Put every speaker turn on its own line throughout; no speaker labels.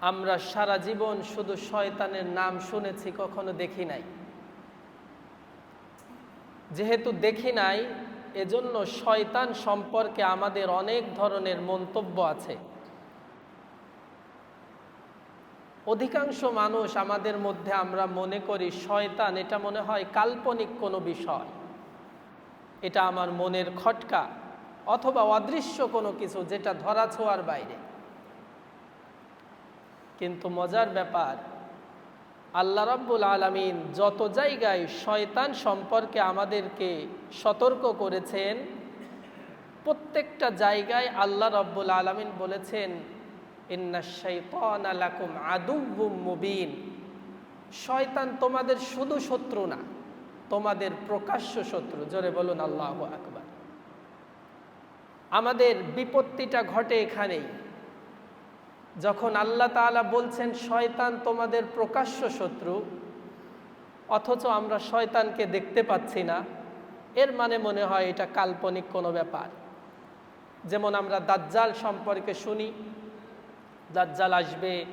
আমরা সারা জীবন শুধু শয়তানের নাম শুনেছি, কখনো দেখি নাই। যেহেতু দেখি নাই, এজন্য শয়তান সম্পর্কে আমাদের অনেক ধরনের মন্তব্য আছে। অধিকাংশ মানুষ আমাদের মধ্যে আমরা মনে করি শয়তান, এটা মনে হয় কাল্পনিক কোনো বিষয়। এটা আমার মনের খটকা অথবা অদৃশ্য কোনো কিছু যেটা ধরা ছোঁয়ার বাইরে। কিন্তু মজার ব্যাপার, আল্লাহ রাব্বুল আলমিন যত জায়গায় শয়তান সম্পর্কে আমাদেরকে সতর্ক করেছেন, প্রত্যেকটা জায়গায় আল্লাহ রব্বুল আলমিন বলেছেন মুবিন। শয়তান তোমাদের শুধু শত্রু না, তোমাদের প্রকাশ্য শত্রু। জোরে বলুন, আল্লাহ আকবার। আমাদের বিপত্তিটা ঘটে এখানেই। যখন আল্লাহ তাআলা বলছেন, শয়তান তোমাদের প্রকাশ্য শত্রু, অথচ আমরা শয়তানকে দেখতে পাচ্ছি না। এর মানে মনে হয় এটা কাল্পনিক কোনো ব্যাপার। যেমন আমরা দাজ্জাল সম্পর্কে শুনি, দাজ্জাল আসবে,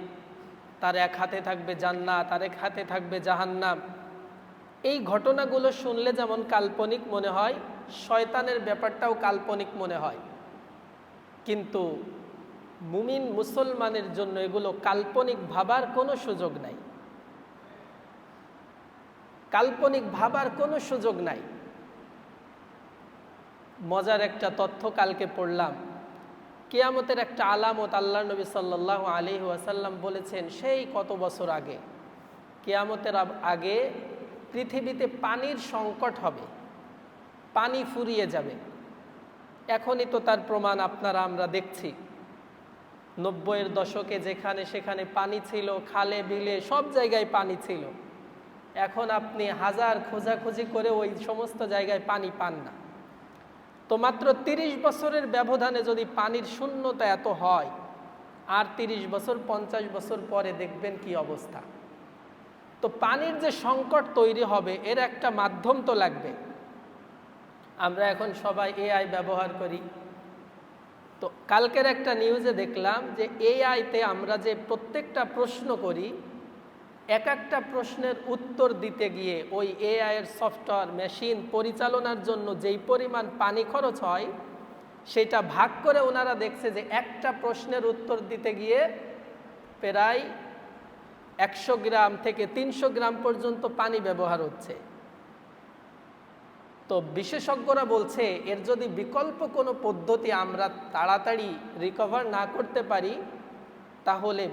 তার এক হাতে থাকবে জান্নাত আর এক হাতে থাকবে জাহান্নাম। এই ঘটনাগুলো শুনলে যেমন কাল্পনিক মনে হয়, শয়তানের ব্যাপারটাও কাল্পনিক মনে হয়। কিন্তু মুমিন মুসলমানের জন্য এগুলো কাল্পনিক ভাবার কোনো সুযোগ নাই। কাল্পনিক ভাবার কোনো সুযোগ নাই। মজার একটা তথ্য কালকে পড়লাম। কেয়ামতের একটা আলামত আল্লাহ নবী সাল্লাহ আলী ওয়াসাল্লাম বলেছেন, সেই কত বছর আগে? কেয়ামতের আগে পৃথিবীতে পানির সংকট হবে, পানি ফুরিয়ে যাবে। এখনই তো তার প্রমাণ আপনারা, আমরা দেখছি। নব্বইয়ের দশকে যেখানে সেখানে পানি ছিল, খালে, বিলে, সব জায়গায় পানি ছিল। এখন আপনি হাজার খোঁজাখুঁজি করে ওই সমস্ত জায়গায় পানি পান না। তো মাত্র তিরিশ বছরের ব্যবধানে যদি পানির শূন্যতা এত হয়, আর তিরিশ বছর, পঞ্চাশ বছর পরে দেখবেন কি অবস্থা। তো পানির যে সংকট তৈরি হবে, এর একটা মাধ্যম তো লাগবে। আমরা এখন সবাই এআই ব্যবহার করি। তো কালকের একটা নিউজে দেখলাম যে এআইতে আমরা যে প্রত্যেকটা প্রশ্ন করি, এক একটা প্রশ্নের উত্তর দিতে গিয়ে ওই এআইয়ের সফটওয়্যার মেশিন পরিচালনার জন্য যেই পরিমাণ পানি খরচ হয়, সেটা ভাগ করে ওনারা দেখছে যে একটা প্রশ্নের উত্তর দিতে গিয়ে প্রায় একশো গ্রাম থেকে তিনশো গ্রাম পর্যন্ত পানি ব্যবহার হচ্ছে। তো বিশেষজ্ঞরা বলছে, এর যদি বিকল্প কোনো পদ্ধতি আমরা তাড়াতাড়ি রিকভার না করতে পারি, তাহলে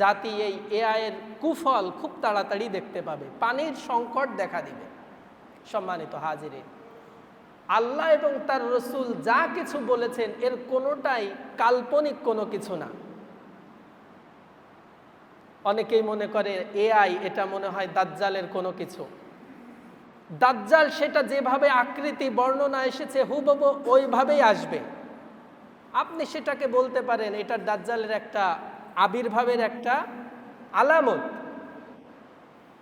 জাতি এই এআইয়ের কুফল খুব তাড়াতাড়ি দেখতে পাবে। পানির সংকট দেখা দিবে। সম্মানিত হাজিরে, আল্লাহ এবং তার রসুল যা কিছু বলেছেন, এর কোনোটাই কাল্পনিক কোনো কিছু না। অনেকেই মনে করে এআই এটা মনে হয় দাজ্জালের কোনো কিছু। দাজ্জাল সেটা যেভাবে আকৃতি, বর্ণনা এসেছে, হুবহু ওইভাবেই আসবে। আপনি সেটাকে বলতে পারেন, এটা দাজ্জালের একটা আবির্ভাবের একটা আলামত।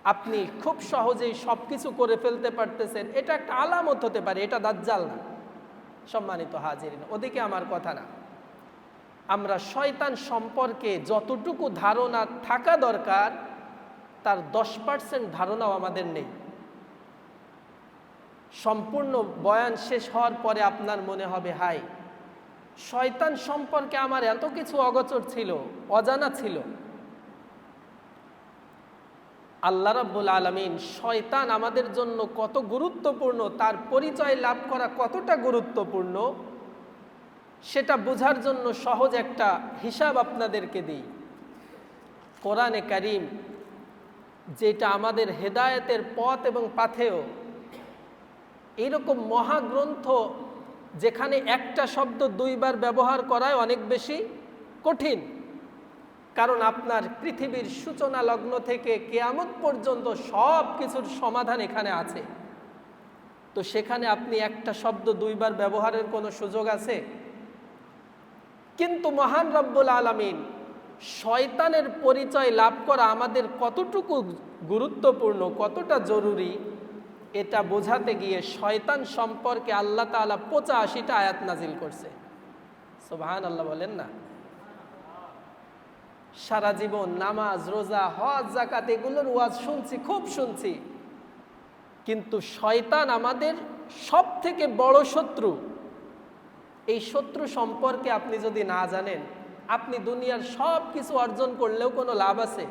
আপনি খুব সহজেই সব কিছু করে ফেলতে পারতেছেন, এটা একটা আলামত হতে পারে, এটা দাজ্জাল না। সম্মানিত হাজিরিন, ওদিকে আমার কথা না। আমরা শয়তান সম্পর্কে যতটুকু ধারণা থাকা দরকার, তার দশ পার্সেন্ট ধারণাও আমাদের নেই। সম্পূর্ণ বয়ান শেষ হওয়ার পরে আপনার মনে হবে, হাই, শয়তান সম্পর্কে আমার এত কিছু অগোচর ছিল, অজানা ছিল। আল্লাহ রাব্বুল আলমিন শয়তান আমাদের জন্য কত গুরুত্বপূর্ণ, তার পরিচয় লাভ করা কতটা গুরুত্বপূর্ণ, সেটা বোঝার জন্য সহজ একটা হিসাব আপনাদেরকে দিই। কোরআনে কারিম যেটা আমাদের হেদায়েতের পথ এবং পাথেও এইরকম মহাগ্রন্থ যেখানে একটা শব্দ দুইবার ব্যবহার করায় অনেক বেশি কঠিন। কারণ আপনার পৃথিবীর সূচনা লগ্ন থেকে কেয়ামত পর্যন্ত সব কিছুর সমাধান এখানে আছে। তো সেখানে আপনি একটা শব্দ দুইবার ব্যবহারের কোনো সুযোগ আছে? কিন্তু মহান রব্বুল আলমিন শয়তানের পরিচয় লাভ করা আমাদের কতটুকু গুরুত্বপূর্ণ, কতটা জরুরি এটা বোঝাতে গিয়ে শয়তান সম্পর্কে আল্লাহ তালা পঁচাশিটা আয়াত নাজিল করছে। সোভান আল্লাহ বলেন না? সারা জীবন নামাজ, রোজা, হজ জাকাত এগুলোর ওয়াজ শুনছি, খুব শুনছি। কিন্তু শয়তান আমাদের সব থেকে বড় শত্রু। এই শত্রু সম্পর্কে আপনি যদি না জানেন, আপনি দুনিয়ার সব কিছু অর্জন করলেও কোনো লাভ আছে?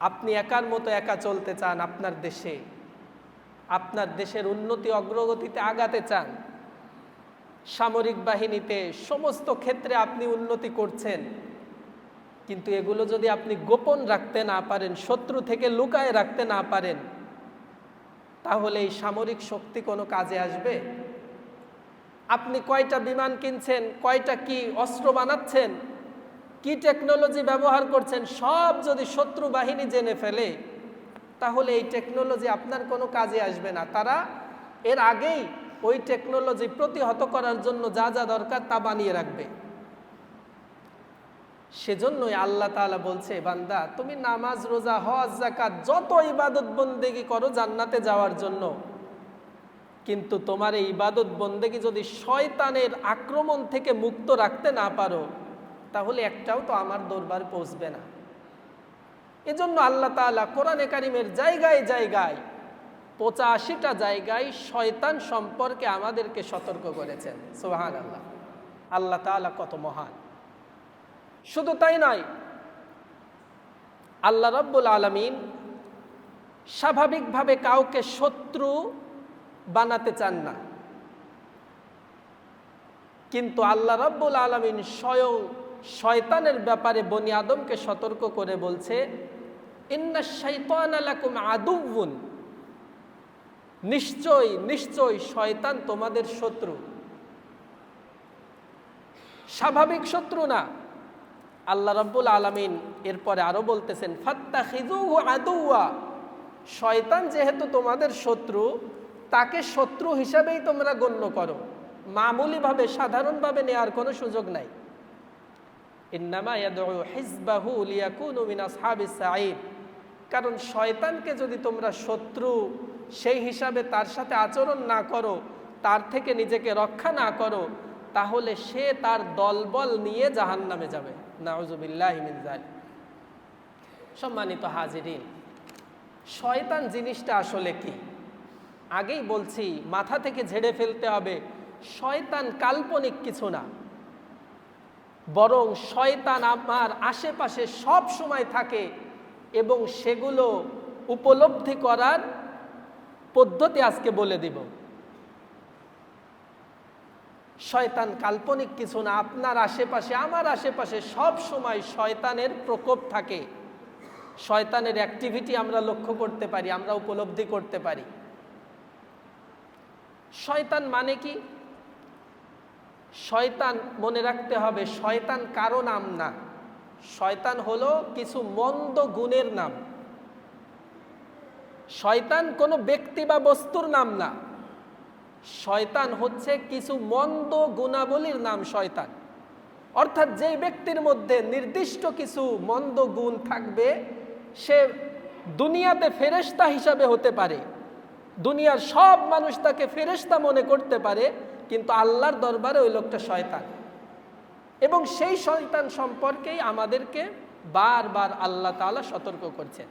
আপনি একার মতো একা চলতে চান আপনার দেশে। আপনার দেশের উন্নতি অগ্রগতিতে আগাতে চান। সামরিক বাহিনীতে সমস্ত ক্ষেত্রে আপনি উন্নতি করছেন। কিন্তু এগুলো যদি আপনি গোপন রাখতে না পারেন, শত্রু থেকে লুকায় রাখতে না পারেন, তাহলে এই সামরিক শক্তি কোনো কাজে আসবে? আপনি কয়টা বিমান কিনছেন, কয়টা কি অস্ত্র বানাচ্ছেন? কি টেকনোলজি ব্যবহার করছেন, সব যদি শত্রু বাহিনী জেনে ফেলে, তাহলে এই টেকনোলজি আপনার কোনো কাজে আসবে না। তারা এর আগেই ওই টেকনোলজি প্রতিহত করার জন্য যা যা দরকার তা বানিয়ে রাখবে। সেজন্যই আল্লাহ তাআলা বলছে, বান্দা, তুমি নামাজ, রোজা, হজ জাকাত যত ইবাদত বন্দেগি করো জান্নাতে যাওয়ার জন্য। কিন্তু তোমার এই ইবাদত বন্দেগি যদি শয়তানের আক্রমণ থেকে মুক্ত রাখতে না পারো তাহলে একটাও তো আমার দরবার পৌঁছবে না। এজন্য আল্লাহ তাআলা কোরআনে কারিমের জায়গায় জায়গায় পঁচাশিটা জায়গায় শয়তান সম্পর্কে আমাদেরকে সতর্ক করেছেন। সোহান আল্লাহ আল্লাহ তাআলা কত মহান। শুধু তাই নয়, আল্লাহ রব্বুল আলমিন স্বাভাবিকভাবে কাউকে শত্রু বানাতে চান না। কিন্তু আল্লাহ রব্বুল আলমিন স্বয়ং শয়তানের ব্যাপারে বনি আদমকে সতর্ক করে বলছে, ইন্না আলাকুম নিশ্চয় নিশ্চয় শয়তান তোমাদের শত্রু। স্বাভাবিক শত্রু না। আল্লাহ রব্বুল আলমিন এরপরে আরও বলতেছেন ফাত্তা খিজুহু আদুয়া শয়তান যেহেতু তোমাদের শত্রু, তাকে শত্রু হিসাবেই তোমরা গণ্য করো। মামুলিভাবে, সাধারণভাবে নেওয়ার কোনো সুযোগ নাই। কারণ শয়তানকে যদি তোমরা শত্রু, সেই হিসাবে তার সাথে আচরণ না করো, তার থেকে নিজেকে রক্ষা না করো, তাহলে সে তার দলবল নিয়ে জাহান নামে যাবে নাউজুবিল্লাহ সম্মানিত হাজিরিন, শয়তান জিনিসটা আসলে কি? আগেই বলছি, মাথা থেকে ঝেড়ে ফেলতে হবে। শয়তান কাল্পনিক কিছু না। বরং শয়তান আমার আশেপাশে সব সময় থাকে এবং সেগুলো উপলব্ধি করার পদ্ধতি আজকে বলে দিব। শয়তান কাল্পনিক কিছু না, আপনার আশেপাশে, আমার আশেপাশে সব সময় শয়তানের প্রকোপ থাকে। শয়তানের অ্যাক্টিভিটি আমরা লক্ষ্য করতে পারি, আমরা উপলব্ধি করতে পারি। শয়তান মানে কি? শয়তান মনে রাখতে হবে, শয়তান কারও নাম না। শয়তান হলো কিছু মন্দ গুণের নাম। শয়তান কোনো ব্যক্তি বা বস্তুর নাম না। শয়তান হচ্ছে কিছু মন্দ গুণাবলীর নাম শয়তান। অর্থাৎ যেই ব্যক্তির মধ্যে নির্দিষ্ট কিছু মন্দ গুণ থাকবে, সে দুনিয়াতে ফেরেস্তা হিসাবে হতে পারে। দুনিয়ার সব মানুষ তাকে ফেরেস্তা মনে করতে পারে কিন্তু আল্লাহর দরবারে ওই লোকটা শয়তান। এবং সেই শয়তান সম্পর্কেই আমাদেরকে বারবার আল্লাহ তাআলা সতর্ক করছেন।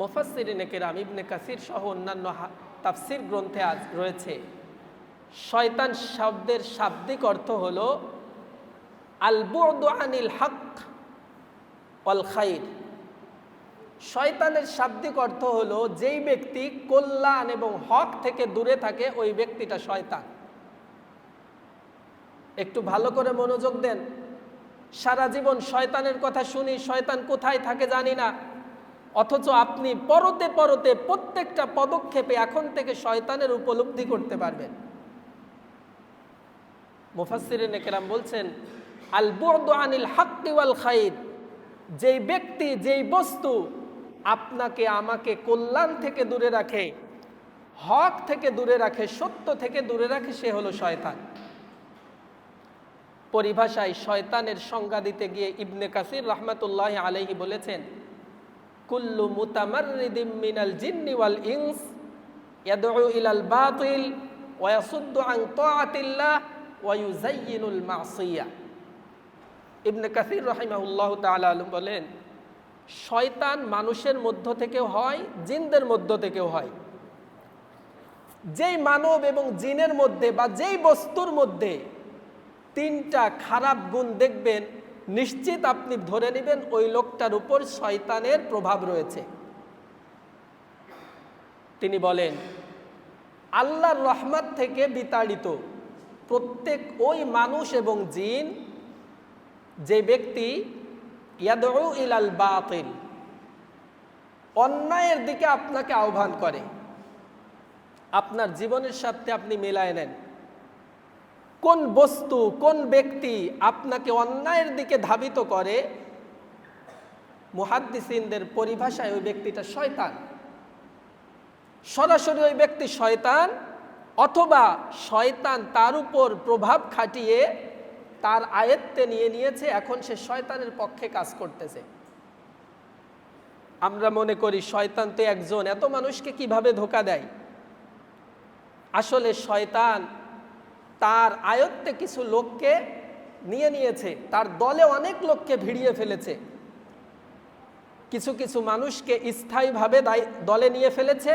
মোফাসিরিনে কেরাম, ইবনে কাসির সহ অন্যান্য তাফসির গ্রন্থে আজ রয়েছে, শয়তান শব্দের শাব্দিক অর্থ হল, আলবুদ আনিল হক অল খাইর। শয়তানের শাব্দিক অর্থ হলো যেই ব্যক্তি কল্যাণ এবং হক থেকে দূরে থাকে, ওই ব্যক্তিটা শয়তান। একটু ভালো করে মনোযোগ দেন। সারা জীবন শয়তানের কথা শুনি, শয়তান কোথায় থাকে জানি না। অথচ আপনি পরতে পরতে প্রত্যেকটা পদক্ষেপে এখন থেকে শয়তানের উপলব্ধি করতে পারবেন। মুফাসিরিন একরাম বলছেন, আল আনিল হাক্কি ওয়াল খাইর যেই ব্যক্তি, যেই বস্তু আপনাকে আমাকে কল্যাণ থেকে দূরে রাখে, হক থেকে দূরে রাখে, সত্য থেকে দূরে রাখে, সে হলো শয়তান। পরিভাষায় শয়তানের সংজ্ঞা দিতে গিয়ে ইবনে কাসির রহমতুল্লাহ আলহি বলেছেন, কুল্লু মুতামাররিদিম মিনাল ইনস ইয়াদউ ইলাল বাতিল, ওয়া ইয়াসুদ্দু আন তাআতিল্লাহ মাসিয়া। ইবনে কাসির রহিমাউল্লাহ তাআলা বলেন শয়তান মানুষের মধ্য থেকেও হয়, জিনদের মধ্য থেকেও হয়। যেই মানব এবং জিনের মধ্যে বা যেই বস্তুর মধ্যে তিনটা খারাপ গুণ দেখবেন, নিশ্চিত আপনি ধরে নেবেন ওই লোকটার উপর শয়তানের প্রভাব রয়েছে। তিনি বলেন, আল্লাহর রহমত থেকে বিতাড়িত প্রত্যেক ওই মানুষ এবং জিন, যে ব্যক্তি ইয়াদউ ইলাল বাতিল। অন্যায়ের দিকে আপনাকে আহ্বান করে। আপনার জীবনের সাথে আপনি মেলায় নেন। কোন বস্তু, কোন ব্যক্তি আপনাকে অন্যায়ের দিকে ধাবিত করে, মুহাদ্দিসিনদের পরিভাষায় ওই ব্যক্তিটা শয়তান। সরাসরি ওই ব্যক্তি শয়তান, অথবা শয়তান তার উপর প্রভাব খাটিয়ে তার আয়ত্তে নিয়ে নিয়েছে, এখন সে শয়তানের পক্ষে কাজ করতেছে। আমরা মনে করি শয়তান তো একজন, এত মানুষকে কীভাবে ধোকা দেয়? আসলে শয়তান তার আয়ত্তে কিছু লোককে নিয়ে নিয়েছে, তার দলে অনেক লোককে ভিড়িয়ে ফেলেছে। কিছু কিছু মানুষকে স্থায়ীভাবে দলে নিয়ে ফেলেছে,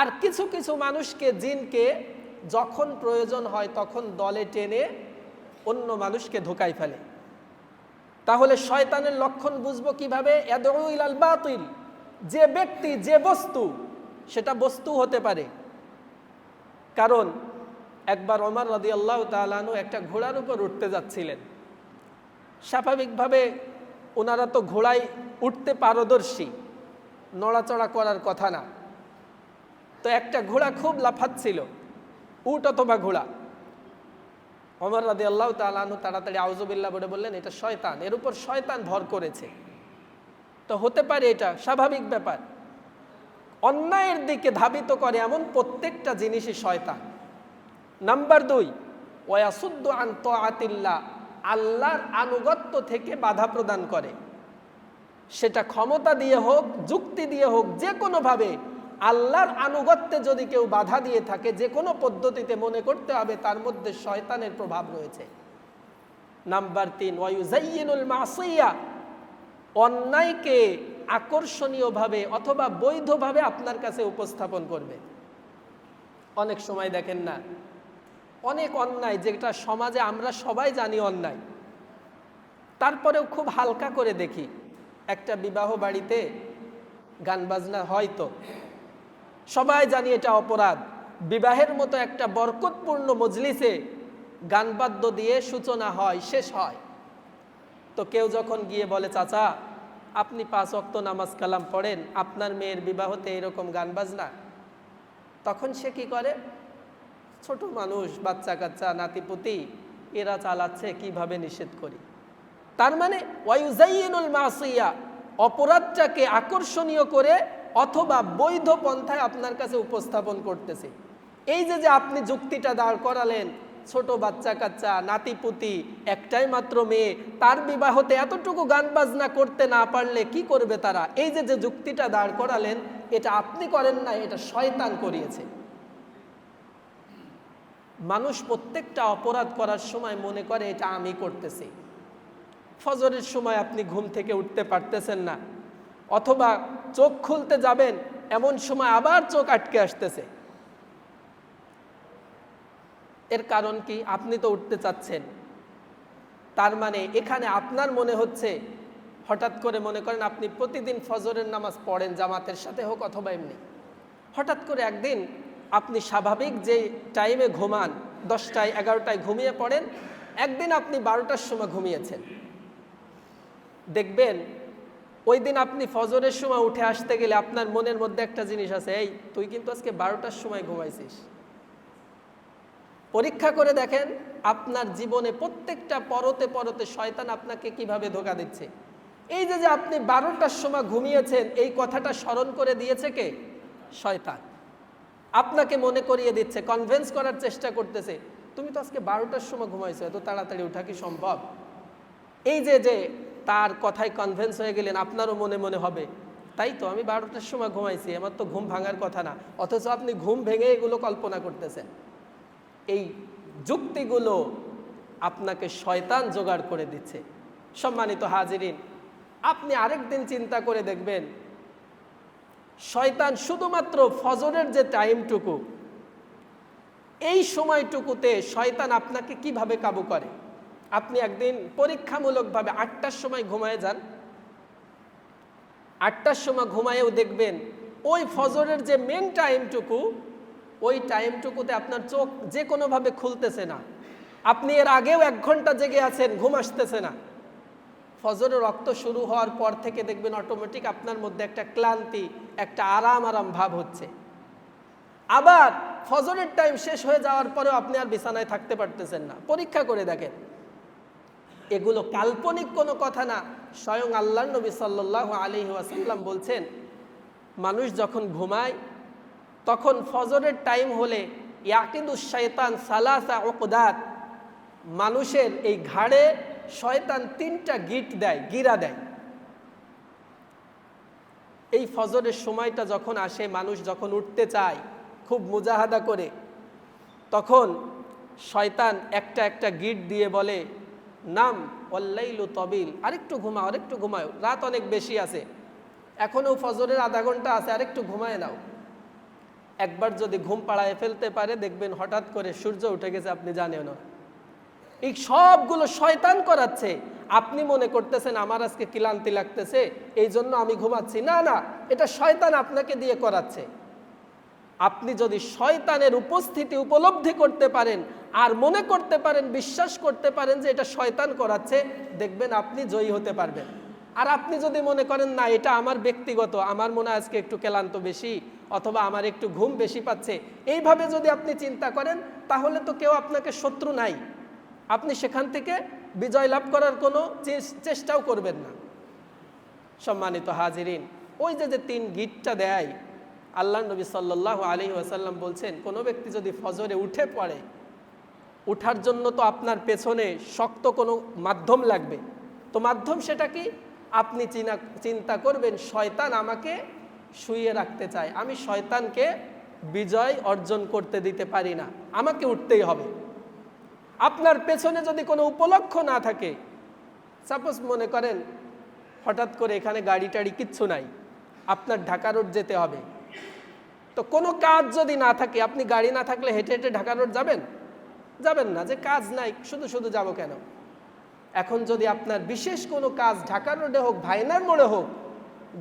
আর কিছু কিছু মানুষকে জিনকে যখন প্রয়োজন হয় তখন দলে টেনে অন্য মানুষকে ধোকায় ফেলে। তাহলে শয়তানের লক্ষণ বুঝব কীভাবে? যে ব্যক্তি, যে বস্তু, সেটা বস্তু হতে পারে। কারণ একবার ওমর রদি আল্লাহ তালানু একটা ঘোড়ার উপর উঠতে যাচ্ছিলেন। স্বাভাবিকভাবে ওনারা তো ঘোড়ায় উঠতে পারদর্শী, নড়াচড়া করার কথা না। তো একটা ঘোড়া খুব লাফাচ্ছিল, উট অথবা ঘোড়া। অমর রাদি আল্লাহ তালানু তাড়াতাড়ি আউজুবিল্লাহ বলে বললেন, এটা শয়তান, এর উপর শয়তান ভর করেছে। তো হতে পারে এটা স্বাভাবিক ব্যাপার। অন্যায়ের দিকে ধাবিত করে এমন প্রত্যেকটা জিনিসই শয়তান। নাম্বার দুই, ওয়াসুদ্দ আন্ত আতিল্লা আল্লাহর আনুগত্য থেকে বাধা প্রদান করে। সেটা ক্ষমতা দিয়ে হোক, যুক্তি দিয়ে হোক যে কোনোভাবে আল্লাহর আনুগত্যে যদি কেউ বাধা দিয়ে থাকে, যে কোনো পদ্ধতিতে মনে করতে হবে তার মধ্যে শয়তানের প্রভাব রয়েছে। নাম্বার তিন ওয়াইউজাইনুল মাসিয়া, অন্যায়কে আকর্ষণীয়ভাবে অথবা বৈধভাবে আপনার কাছে উপস্থাপন করবে। অনেক সময় দেখেন না, অনেক অন্যায় যেটা সমাজে আমরা সবাই জানি অন্যায়, তারপরেও খুব হালকা করে দেখি। একটা বিবাহ বাড়িতে গান বাজনা হয়তো সবাই জানি এটা অপরাধ। বিবাহের মতো একটা বরকতপূর্ণ মজলিসে গানবাদ্য দিয়ে সূচনা হয়, শেষ হয়। তো কেউ যখন গিয়ে বলে, চাচা, আপনি পাঁচ অক্ত নামাজ কালাম পড়েন, আপনার মেয়ের বিবাহতে এরকম গান বাজনা তখন সে কি করে? ছোট মানুষ বাচ্চা কাচ্চা নাতিপুতি, এরা চালাচ্ছে, কীভাবে নিষেধ করি? তার মানে ওয়াইউজাইনুল মাসিয়া, অপরাধটাকে আকর্ষণীয় করে অথবা বৈধ পন্থায় আপনার কাছে উপস্থাপন করতেছে। এই যে যে আপনি যুক্তিটা দাঁড় করালেন, ছোট বাচ্চা কাচ্চা নাতিপুতি একটাই মাত্র মেয়ে, তার বিবাহতে এতটুকু গান বাজনা করতে না পারলে কি করবে তারা? এই যে যে যুক্তিটা দাঁড় করালেন, এটা আপনি করেন না এটা শয়তান করিয়েছে। মানুষ প্রত্যেকটা অপরাধ করার সময় মনে করে, এটা আমি করতেছি। ফজরের সময় আপনি ঘুম থেকে উঠতে পারতেছেন না। অথবা চোখ খুলতে যাবেন, এমন সময় আবার চোখ আটকে আসতেছে। এর কারণ কি? আপনি তো উঠতে চাচ্ছেন। তার মানে এখানে আপনার মনে হচ্ছে, হঠাৎ করে মনে করেন আপনি প্রতিদিন ফজরের নামাজ পড়েন, জামাতের সাথে হোক অথবা এমনি। হঠাৎ করে একদিন আপনি স্বাভাবিক যে টাইমে ঘুমান, দশটায়, এগারোটায় ঘুমিয়ে পড়েন, একদিন আপনি বারোটার সময় ঘুমিয়েছেন। দেখবেন ওই দিন আপনি ফজরের সময় উঠে আসতে গেলে আপনার মনের মধ্যে একটা জিনিস আছে, এই, তুই কিন্তু আজকে বারোটার সময় ঘুমাইছিস। পরীক্ষা করে দেখেন আপনার জীবনে প্রত্যেকটা পরতে পরতে শয়তান আপনাকে কীভাবে ধোকা দিচ্ছে। এই যে যে আপনি বারোটার সময় ঘুমিয়েছেন, এই কথাটা স্মরণ করে দিয়েছে কে? শয়তান। আপনাকে মনে করিয়ে দিচ্ছে কনভেন্স করার চেষ্টা করতেছে, তুমি তো আজকে বারোটার সময় ঘুমাইছো, এত তাড়াতাড়ি ওঠা কি সম্ভব? এই যে যে তার কথায় কনভেন্স হয়ে গেলেন, আপনারও মনে মনে হবে। তাই তো, আমি বারোটার সময় ঘুমাইছি, আমার তো ঘুম ভাঙার কথা না। অথচ আপনি ঘুম ভেঙে এগুলো কল্পনা করতেছেন। এই যুক্তিগুলো আপনাকে শয়তান জোগাড় করে দিচ্ছে। সম্মানিত হাজিরিন, আপনি আরেকদিন চিন্তা করে দেখবেন, শয়তান শুধুমাত্র ফজরের যে টাইমটুকু, এই সময়টুকুতে শয়তান আপনাকে কীভাবে কাবু করে? আপনি একদিন পরীক্ষামূলকভাবে আটটার সময় ঘুমায় যান। আটটার সময় ঘুমায়েও দেখবেন ওই ফজরের যে মেন টাইমটুকু ওই টাইমটুকুতে আপনার চোখ যে কোনোভাবে খুলতেছে না। আপনি এর আগেও এক ঘণ্টা জেগে আছেন, ঘুম আসতেছে না। ফজরের রক্ত শুরু হওয়ার পর থেকে দেখবেন অটোমেটিক আপনার মধ্যে একটা ক্লান্তি, একটা আরাম আরাম ভাব হচ্ছে। আবার ফজরের টাইম শেষ হয়ে যাওয়ার পরেও আপনি আর বিছানায় থাকতে পারতেছেন না। পরীক্ষা করে দেখেন। এগুলো কাল্পনিক কোনো কথা না। স্বয়ং আল্লাহ নবী সাল্লাহ আলী ওয়াসাল্লাম বলছেন, মানুষ যখন ঘুমায়, তখন ফজরের টাইম হলে ইয়াকিদুস শয়তান সালাসা ওকদাত মানুষের এই ঘাড়ে শয়তান তিনটা গিট দেয়, গিরা দেয়। এই ফজরের সময়টা যখন আসে, মানুষ যখন উঠতে চায়, খুব মুজাহাদা করে, তখন শয়তান একটা একটা গিট দিয়ে বলে নাম অল্লাইলু তবিল, আরেকটু ঘুমাও আরেকটু ঘুমাও, রাত অনেক বেশি আছে। এখনও ফজরের আধা ঘণ্টা আছে, আরেকটু ঘুমায় নাও। একবার যদি ঘুম পাড়ায় ফেলতে পারে, দেখবেন হঠাৎ করে সূর্য উঠে গেছে, আপনি জানেন না। এই সবগুলো শয়তান করাচ্ছে। আপনি মনে করতেছেন, আমার আজকে ক্লান্তি লাগতেছে এই জন্য আমি ঘুমাচ্ছি। না না, এটা শয়তান আপনাকে দিয়ে করাচ্ছে। আপনি যদি শয়তানের উপস্থিতি উপলব্ধি করতে পারেন আর মনে করতে পারেন, বিশ্বাস করতে পারেন যে এটা শয়তান করাচ্ছে, দেখবেন আপনি জয়ী হতে পারবেন। আর আপনি যদি মনে করেন, না, এটা আমার ব্যক্তিগত, আমার মনে আজকে একটু ক্লান্ত বেশি অথবা আমার একটু ঘুম বেশি পাচ্ছে, এইভাবে যদি আপনি চিন্তা করেন, তাহলে তো কেউ আপনাকে শত্রু নাই। আপনি সেখান থেকে বিজয় লাভ করার কোনো চেষ্টাও করবেন না। সম্মানিত হাজিরিন, ওই যে যে তিন গিটটা দেয় আল্লাহ নবী সাল্লাহ আলী ওয়াসাল্লাম বলছেন, কোনো ব্যক্তি যদি ফজরে উঠে পড়ে, উঠার জন্য তো আপনার পেছনে শক্ত কোনো মাধ্যম লাগবে। তো মাধ্যম সেটা কি? আপনি চিনা, চিন্তা করবেন, শয়তান আমাকে শুয়ে রাখতে চায়। আমি শয়তানকে বিজয় অর্জন করতে দিতে পারি না। আমাকে উঠতেই হবে। আপনার পেছনে যদি কোনো উপলক্ষ না থাকে, সাপোজ মনে করেন হঠাৎ করে এখানে গাড়ি টাড়ি কিচ্ছু নাই, আপনার ঢাকা রোড যেতে হবে। তো কোনো কাজ যদি না থাকে, আপনি গাড়ি না থাকলে হেঁটে হেঁটে ঢাকা রোড যাবেন? যাবেন না, যে কাজ নাই, শুধু শুধু যাব কেন? এখন যদি আপনার বিশেষ কোনো কাজ ঢাকা রোডে হোক, ভাইনার মোড়ে হোক,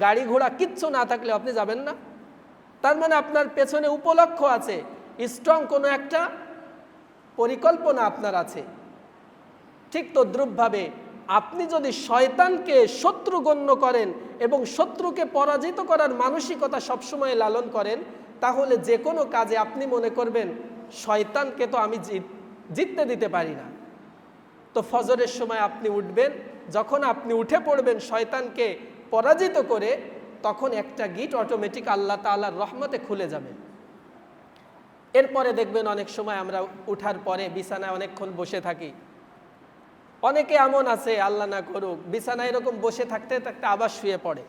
গাড়ি ঘোড়া কিচ্ছু না থাকলে আপনি যাবেন না? তার মানে আপনার পেছনে উপলক্ষ আছে স্ট্রং কোনো একটা পরিকল্পনা আপনার আছে। ঠিক তদ্রুপভাবে আপনি যদি শয়তানকে শত্রু গণ্য করেন এবং শত্রুকে পরাজিত করার মানসিকতা সবসময় লালন করেন তাহলে যে কোনো কাজে আপনি মনে করবেন, শয়তানকে তো আমি জিত জিততে দিতে পারি না। তো ফজরের সময় আপনি উঠবেন, যখন আপনি উঠে পড়বেন শয়তানকে পরাজিত করে, তখন একটা গিট অটোমেটিক আল্লাহ তাআলার রহমতে খুলে যাবে। এরপরে দেখবেন অনেক সময় আমরা উঠার পরে বিছানায় অনেকক্ষণ বসে থাকি। অনেকে এমন আছে, আল্লাহ না করুক। বিছানায় এরকম বসে থাকতে থাকতে আবার শুয়ে পড়ে।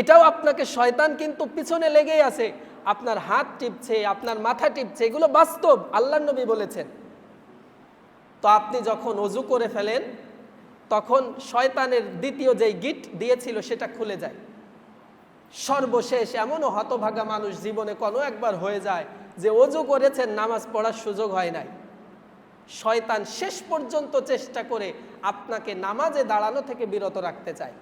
এটাও আপনাকে শয়তান কিন্তু পিছনে লেগেই আছে। আপনার হাত টিপছে, আপনার মাথা টিপছে, এগুলো বাস্তব আল্লাহ নবী বলেছেন। তো আপনি যখন অজু করে ফেলেন, তখন শয়তানের দ্বিতীয় যেই গিট দিয়েছিল, সেটা খুলে যায়। সর্বশেষ এমনও হতভাগা মানুষ জীবনে কোনো একবার হয়ে যায় যে অজু করেছেন, নামাজ পড়ার সুযোগ হয় নাই। শয়তান শেষ পর্যন্ত চেষ্টা করে আপনাকে নামাজে দাঁড়ানো থেকে বিরত রাখতে চায়।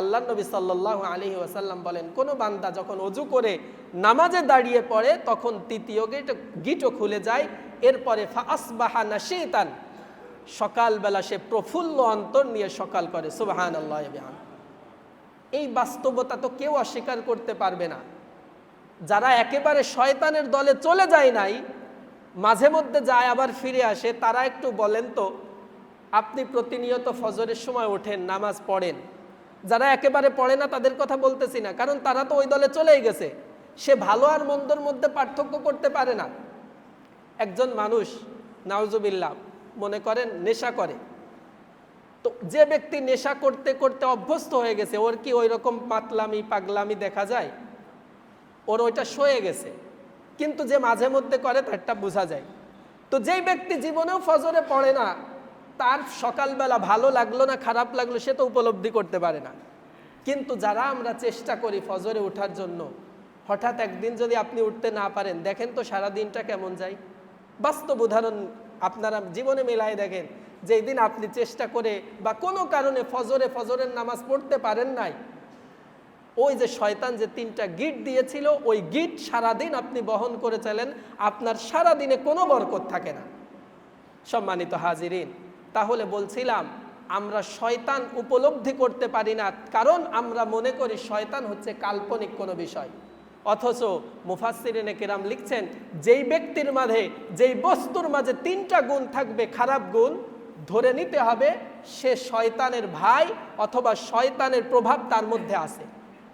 আল্লাহ নবী সাল্লাহ আলী ওয়াসাল্লাম বলেন, কোনো বান্দা যখন অজু করে নামাজে দাঁড়িয়ে পড়ে, তখন তৃতীয় গিট, গিটও খুলে যায়। এরপরে ফাসবাহা নাশিতান, সকালবেলা সে প্রফুল্ল অন্তর নিয়ে সকাল করে সুবাহান আল্লাহ এই বাস্তবতা তো কেউ অস্বীকার করতে পারবে না। যারা একেবারে শয়তানের দলে চলে যায় নাই, মাঝে মধ্যে যায় আবার ফিরে আসে, তারা একটু বলেন তো, আপনি প্রতিনিয়ত ফজরের সময় ওঠেন, নামাজ পড়েন যারা একেবারে পড়ে না তাদের কথা বলতেছি না, কারণ তারা তো ওই দলে চলেই গেছে। সে ভালো আর মন্দর মধ্যে পার্থক্য করতে পারে না। একজন মানুষ, নাউজুবিল্লাহ, মনে করেন নেশা করে। তো যে ব্যক্তি নেশা করতে করতে অভ্যস্ত হয়ে গেছে, ওর কি ওই রকম পাতলামি পাগলামি দেখা যায়? ওর ওইটা সয়ে গেছে। কিন্তু যে মাঝে মধ্যে করে তারটা বোঝা যায়। তো যেই ব্যক্তি জীবনেও ফজরে পড়ে না তার সকালবেলা ভালো লাগল না, খারাপ লাগল, সে তো উপলব্ধি করতে পারে না। কিন্তু যারা আমরা চেষ্টা করি ফজরে ওঠার জন্য, হঠাৎ একদিন যদি আপনি উঠতে না পারেন, দেখেন তো সারা দিনটা কেমন যায়। বাস্তব উদাহরণ আপনারা জীবনে মেলায় দেখেন যেই দিন আপনি চেষ্টা করে বা কোনো কারণে ফজরে, ফজরের নামাজ পড়তে পারেন নাই, ওই যে শয়তান যে তিনটা গিট দিয়েছিল, ওই গিট সারাদিন আপনি বহন করে চলেন, আপনার সারা দিনে কোনো বরকত থাকে না। সম্মানিত হাজিরিন তাহলে বলছিলাম, আমরা শয়তান উপলব্ধি করতে পারি না, কারণ আমরা মনে করি শয়তান হচ্ছে কাল্পনিক কোনো বিষয়। অথচ মুফাসসিরিনে কেরাম লিখছেন, যেই ব্যক্তির মাঝে, যেই বস্তুর মাঝে তিনটা গুণ থাকবে, খারাপ গুণ, ধরে নিতে হবে সে শয়তানের ভাই অথবা শয়তানের প্রভাব তার মধ্যে আছে।